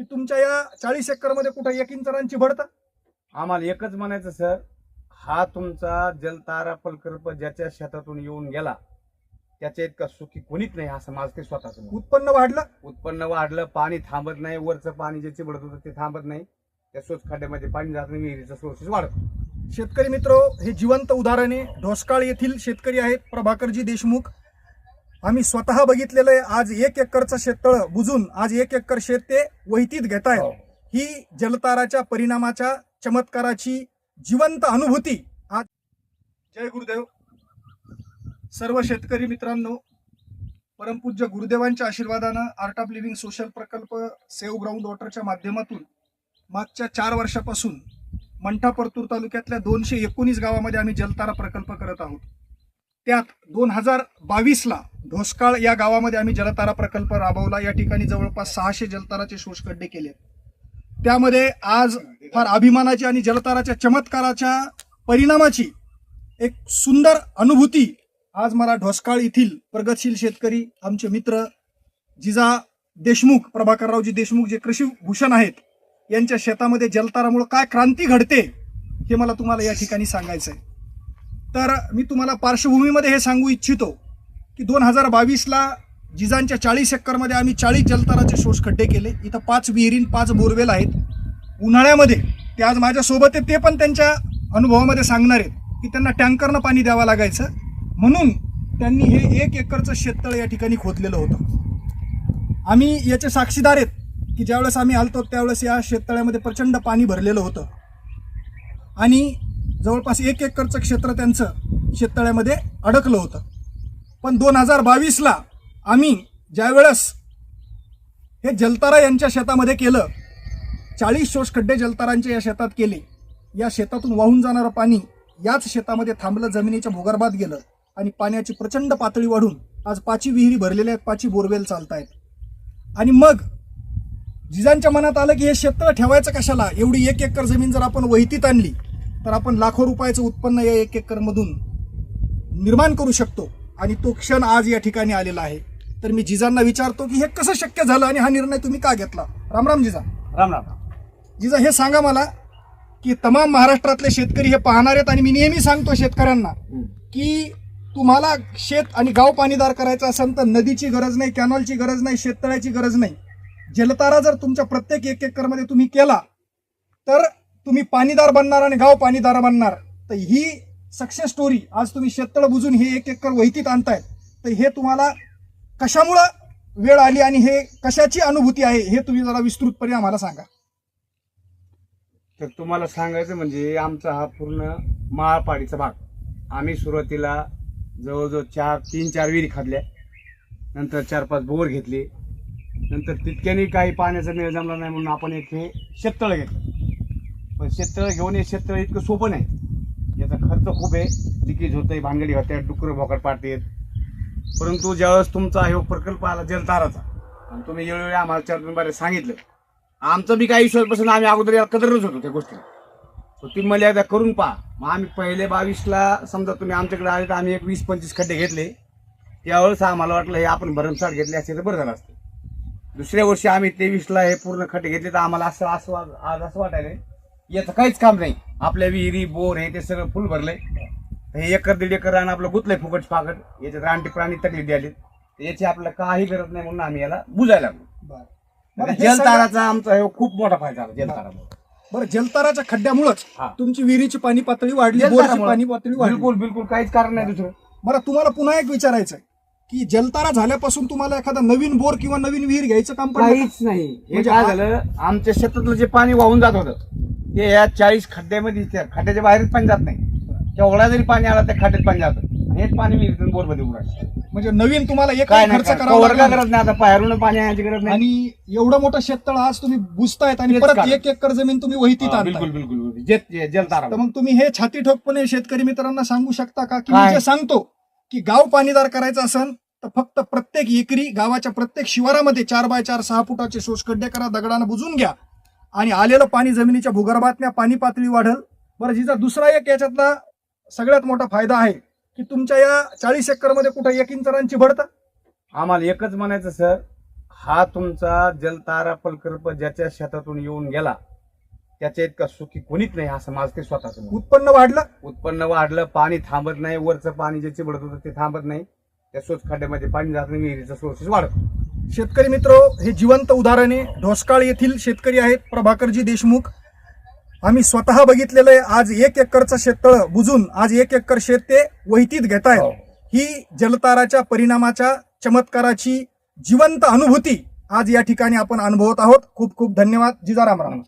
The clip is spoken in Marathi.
की तुमच्या या चाळीस एकरमध्ये कुठं एक इंचरांची भरता आम्हाला एकच म्हणायचं सर. हा तुमचा जलतारा प्रकल्प ज्याच्या शेतातून येऊन गेला त्याच्या इतका सुखी कोणीच नाही असं माझं ते स्वतःच. उत्पन्न वाढलं? उत्पन्न वाढलं पाणी थांबत नाही वरचं पाणी जे चिबडत होतं ते थांबत नाही. त्या स्वच्छ खड्ड्यामध्ये पाणी जात नाही विहिरीचा सोर्सेस वाढत. शेतकरी मित्र हे जिवंत उदाहरण आहे ढोसकाळ येथील शेतकरी आहेत प्रभाकरजी देशमुख. आम्ही स्वतः बघितलेलं आहे आज एक एकरचं शेततळ बुजून आज एक एकर शेत ते वैतीत घेत हो. ही जलताराच्या परिणामाच्या चमत्काराची जिवंत अनुभूती आज जय गुरुदेव. सर्व शेतकरी मित्रांनो परमपूज्य गुरुदेवांच्या आशीर्वादानं आर्ट ऑफ लिव्हिंग सोशल प्रकल्प सेव्ह ग्राउंड वॉटरच्या माध्यमातून मागच्या चार वर्षापासून मंठा परतूर तालुक्यातल्या दोनशे एकोणीस गावामध्ये आम्ही जलतारा प्रकल्प करत आहोत. त्यात दोन हजार बावीसला ढोसकाळ या गावामध्ये आम्ही जलतारा प्रकल्प राबवला. या ठिकाणी जवळपास सहाशे जलताराचे शोषखड्डे केले. त्यामध्ये आज फार अभिमानाची आणि जलताराच्या चमत्काराच्या परिणामाची एक सुंदर अनुभूती आज मला ढोसकाळ येथील प्रगतशील शेतकरी आमचे मित्र जिजा देशमुख प्रभाकररावजी देशमुख जे कृषी भूषण आहेत यांच्या शेतामध्ये जलतारामुळे काय क्रांती घडते हे मला तुम्हाला या ठिकाणी सांगायचं आहे तर मी तुम्हाला पार्श्वभूमीमध्ये हे सांगू इच्छितो. की दोन हजार बावीसला जिजांच्या चाळीस एकरमध्ये आम्ही चाळीस जलताराचे शोष खड्डे केले. इथं पाच विहिरीन पाच बोरवेल आहेत. उन्हाळ्यामध्ये ते आज माझ्यासोबत आहेत ते पण त्यांच्या अनुभवामध्ये सांगणार आहेत की त्यांना टँकरनं पाणी द्यावं लागायचं. म्हणून त्यांनी हे एक एकरचं शेततळ या ठिकाणी खोदलेलं होतं. आम्ही याचे साक्षीदार आहेत की ज्यावेळेस आम्ही आलतो त्यावेळेस या शेततळ्यामध्ये प्रचंड पाणी भरलेलं होतं. आणि जवळपास एक एकरचं क्षेत्र त्यांचं शेततळ्यामध्ये अडकलं होतं. पण दोन हजार बावीसला आम्ही ज्यावेळेस हे जलतारा यांच्या शेतामध्ये केलं चाळीस शोष खड्डे जलतारांच्या या शेतात केले या शेतातून वाहून जाणारं पाणी याच शेतामध्ये थांबलं जमिनीच्या भूगर्भात गेलं आणि पाण्याची प्रचंड पातळी वाढून आज पाची विहिरी भरलेल्या आहेत पाची बोरवेल चालत आहेत आणि मग जिजांच्या मनात आलं की हे शेततळ ठेवायचं कशाला? एवढी एक एकर जमीन जर आपण वहितीत आणली तर आपण लाखो रुपयाचं उत्पन्न या एक एकरमधून निर्माण करू शकतो. आणि तो क्षण आज या ठिकाणी आलेला आहे. तर मी जिजांना विचारतो की हे कसं शक्य झालं आणि हा निर्णय तुम्ही का घेतला? रामराम जिजा. राम राम. जिजा हे सांगा मला की तमाम महाराष्ट्रातले शेतकरी हे पाहणार आहेत आणि मी नेहमी सांगतो शेतकऱ्यांना की तुम्हाला शेत आणि गाव पाणीदार करायचं असेल तर नदीची गरज नाही कॅनॉलची गरज नाही शेततळ्याची गरज नाही. जलतारा जर तुमच्या प्रत्येक एक एकरमध्ये तुम्ही केला तर तुम्ही पाणीदार बनणार आणि गाव पाणीदार बनणार. तर ही सक्सेस स्टोरी आज तुम्ही शेततळ बुजून हे एक एकर वहितीत आणताय तर हे तुम्हाला कशामुळं वेळ आली आणि हे कशाची अनुभूती आहे हे तुम्ही जरा विस्तृतपणे आम्हाला सांगा. तर तुम्हाला सांगायचं म्हणजे आमचा हा पूर्ण माळपाडीचा भाग. आम्ही सुरुवातीला जवळजवळ चार तीन चार विहिरी खाल्ल्या नंतर चार पाच बोर घेतले. नंतर तितक्याने काही पाण्याचा मेळ जमला नाही म्हणून आपण एक हे शेततळ घेतलं. पण शेततळ घेऊन हे शेततळ इतकं सोपं नाही. याचा खर्च खूप आहे. लिकेज होतंय भानगडी होत्या डुकरं भोकट पाडतात. परंतु ज्यावेळेस तुमचा हा प्रकल्प आला जलताराचा आणि तुम्ही वेळोवेळी आम्हाला चार सांगितलं आमचं बी काही विश्वासपासून आम्ही अगोदर याला कदरच होतो त्या गोष्टी तुम्ही मला एकदा करून पहा. मग आम्ही पहिले बावीसला समजा तुम्ही आमच्याकडे आले तर आम्ही एक वीस पंचवीस खड्डे घेतले. त्यावेळेस आम्हाला वाटलं हे आपण भरमसाठ घेतले असते तर बरं झालं असतं. दुसऱ्या वर्षी आम्ही तेवीसला हे पूर्ण खड्डे घेतले तर आम्हाला असं असं आज असं वाटायला याचं काहीच काम नाही. आपल्या विहिरी बोर हे ते सगळं फुल भरलंय. हे एकर दीड एकर रान आपलं गुतलंय फुकट फाकट याच्यात रानटी प्राणी तकलीफ द्यायला याची आपल्याला काही गरज नाही म्हणून आम्ही याला बुजायला लागलो. जलताराचा आमचा हे खूप मोठा फायदा झाला जलतारामुळे. बरं जलताराच्या खड्ड्यामुळंच. तुमची विहिरीची पाणी पातळी वाढली. पाणी पातळी वाढली. बिलकुल बिलकुल काहीच कारण नाही दुसरं. बरं तुम्हाला पुन्हा एक विचारायचं की जलतारा झाल्यापासून तुम्हाला एखादा नवीन बोर किंवा नवीन विहीर घ्यायचं काम? काहीच नाही. हे म्हणजे काय झालं आमच्या शेतातलं जे पाणी वाहून जात होतं ते या चाळीस खड्ड्यामध्ये त्या खड्ड्याच्या बाहेरच पाणी जात नाही तेवढा जरी पाणी आला त्या खड्ड्यात पाणी जातं हेच पाणी मी बोरमध्ये उडालं म्हणजे नवीन तुम्हाला एक काय खर्च. करावा लागला. गरज नाही आता बाहेरून पाणी आणायची गरज नाही आणि एवढं मोठं शेततळ आज तुम्ही बुजतायत आणि तेच परत कारण. एक एकर जमीन तुम्ही वहितीत हा, आणताय बिलकुल बिलकुल बिलकुल. जे- जे- जलतारा तर मग तुम्ही हे छाती ठोकपणे शेतकरी मित्रांना सांगू शकता का की मी काय? जे सांगतो की गाव पाणीदार करायचं असेल तर फक्त प्रत्येक एकरी गावाच्या प्रत्येक शिवारामध्ये चार बाय चार सहा फुटाचे शोषखड्डे करा दगडानं बुजून घ्या आणि आलेलं पाणी जमिनीच्या भूगर्भातल्या पाणी पातळी वाढल. बरं जिचा दुसरा एक याच्यातला सगळ्यात मोठा फायदा आहे की तुमच्या या चाळीस एकरमध्ये कुठं एक इंचरांची भरता आम्हाला एकच म्हणायचं सर. हा तुमचा जलतारा प्रकल्प ज्याच्या शेतातून येऊन गेला त्याच्या इतका सुखी कोणीच नाही असं माझं ते स्वतःच उत्पन्न वाढलं? उत्पन्न वाढलं पाणी थांबत नाही वरचं पाणी जे चिबडत होतं ते थांबत नाही. त्या सोच खड्ड्यामध्ये पाणी जात नाही विहिरीचा सोर्सेस वाढत. शेतकरी मित्र हे जिवंत उदाहरणे ढोसकाळ येथील शेतकरी आहेत प्रभाकरजी देशमुख. आम्ही स्वतः बघितलेलं आहे आज एक एकरचं शेततळ बुजून आज एक एकर शेत ते वैतीत घेत हो. आहेत. ही. जलताराच्या परिणामाच्या चमत्काराची जिवंत अनुभूती आज या ठिकाणी आपण अनुभवत आहोत. खूप खूप धन्यवाद. जिजाराम राम